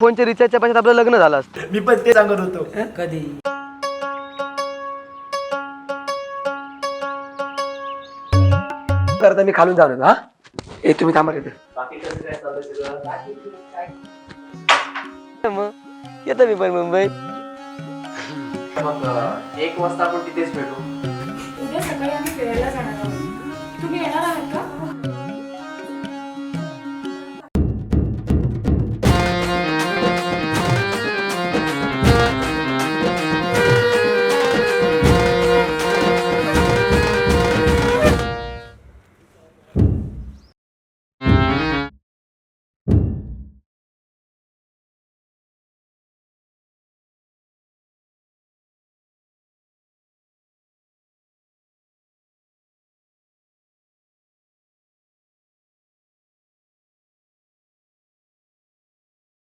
फोनच्या रिचार्जच्या पैशात आपलं लग्न झालं असतं. मी पण ते सांगत होतो. कधी? करता मी खालून जाणार हा? ए तुम्ही थांबा तिथे मग येतो मी पण मुंबई मग एक वाजता आपण तिथेच भेटू.